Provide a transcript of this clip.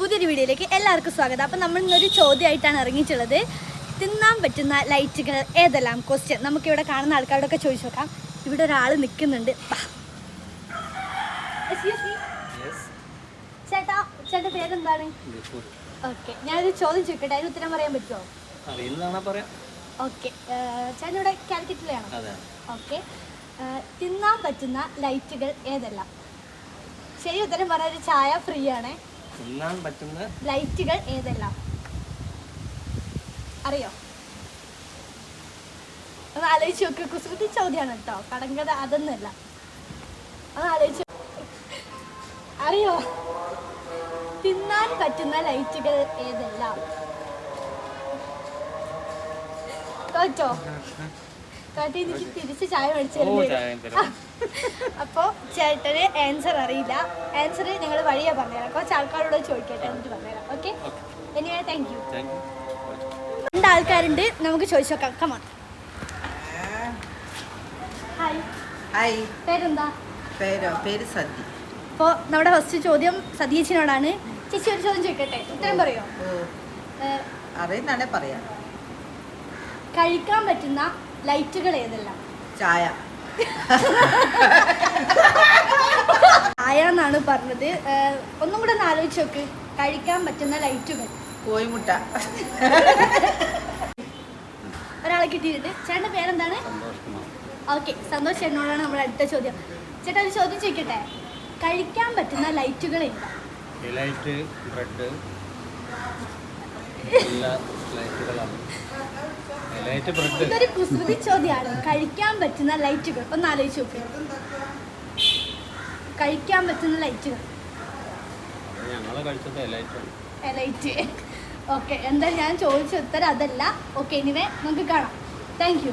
പുതിയൊരു വീഡിയോയിലേക്ക് എല്ലാവർക്കും സ്വാഗതം. അപ്പം നമ്മൾ ഇന്നൊരു ചോദ്യമായിട്ടാണ് ഇറങ്ങിയിട്ടുള്ളത്. തിന്നാൻ പറ്റുന്ന ലൈറ്റുകൾ ഏതെല്ലാം? ക്വസ്റ്റ്യൻ നമുക്കിവിടെ കാണുന്ന ആൾക്കാരോടൊക്കെ ചോദിച്ചു നോക്കാം. ഇവിടെ ഒരാൾ നിൽക്കുന്നുണ്ട്. ചേട്ടാ ചേട്ടാ പേരെന്താണ്? ഓക്കെ ഞാനൊരു ചോദ്യം ചോദിക്കട്ടെ. അതിന് ഉത്തരം പറയാൻ പറ്റുമോ? ഓക്കെ ചേട്ടൻ ഇവിടെ കാലിക്കറ്റിലെയാണോ അതെ ഓക്കെ തിന്നാൻ പറ്റുന്ന ലൈറ്റുകൾ ഏതെല്ലാം? ശരി ഉത്തരം പറഞ്ഞ ഒരു ചായ ഫ്രീ ആണ്. തിന്നാൻ പറ്റുന്ന ലൈറ്റുകൾ ഏതെല്ലാം? അറിയോ? ഒന്ന് ആലോചിച്ച് നോക്ക്. കുസൃതി ചോദ്യമാണ് കേട്ടോ. കടങ്കഥ അതൊന്നുമല്ല. ഒന്ന് ആലോചിച്ച് അറിയോ? തിന്നാൻ പറ്റുന്ന ലൈറ്റുകൾ ഏതെല്ലാം? തോറ്റോ തോറ്റി എനിക്ക് തിരിച്ച് ചായ മേടിച്ചു അപ്പോൾ ചേട്ടന് ആൻസർ അറിയില്ല. ആൻസർ ഞങ്ങൾ വഴിയാ പറഞ്ഞുതരാം കുറച്ച് ആൾക്കാരോട് ചോദിക്കട്ടെ എന്നിട്ട് പറഞ്ഞുതരാം ഓക്കെ എനിവേ താങ്ക് യു രണ്ട് ആൾക്കാരുണ്ട് നമുക്ക് ചോദിച്ചു നോക്കാം. കമാൺ ഹായ് ഹായ് പേരെന്താ? പേരോ? പേര് സതി. അപ്പോൾ നമ്മുടെ ഫസ്റ്റ് ചോദ്യം സതീശിനോടാണ്. ചേച്ചി ഒരു ചോദ്യം ചോദിക്കട്ടെ. ഉത്തരം പറയാ? അറിയുന്നാണേ പറയാം. കഴിക്കാൻ പറ്റുന്ന ലൈറ്റുകൾ ഏതെല്ലാം? ചായ. ചായ എന്നാണ് പറഞ്ഞത്. ഒന്നും കൂടെ ഒന്ന് ആലോചിച്ച് നോക്ക്. കഴിക്കാൻ പറ്റുന്ന ലൈറ്റുകൾ. കോഴിമുട്ട. ഒരാളെ കിട്ടിയിട്ടുണ്ട്. ചേട്ടന്റെ പേരെന്താണ്? ഓക്കെ സന്തോഷ് ചേട്ടനോടാണ് നമ്മുടെ അടുത്ത ചോദ്യം. ചേട്ടാ ഒരു ചോദ്യം ചോദിക്കട്ടെ? കഴിക്കാൻ പറ്റുന്ന ലൈറ്റുകൾ എന്താ ലൈറ്റ് ബ്രെഡ്. എല്ലാ ലൈറ്റുകളാണ്. Light bread. ഇതൊരു കുസൃതി ചോദ്യമാണ് കഴിക്കാൻ പറ്റുന്ന ലൈറ്റുകൾ. ഒന്ന് ആലോചിച്ച് നോക്ക്. കഴിക്കാൻ പറ്റുന്ന ലൈറ്റുകൾ. ഞങ്ങൾ കഴിച്ചത് ലൈറ്റാണ് ലൈറ്റ് ഓക്കെ. എന്താ ഞാൻ ചോദിച്ച ഉത്തരം അതല്ല. ഓക്കെ ഇനിവേ നമുക്ക് കാണാം. Thank you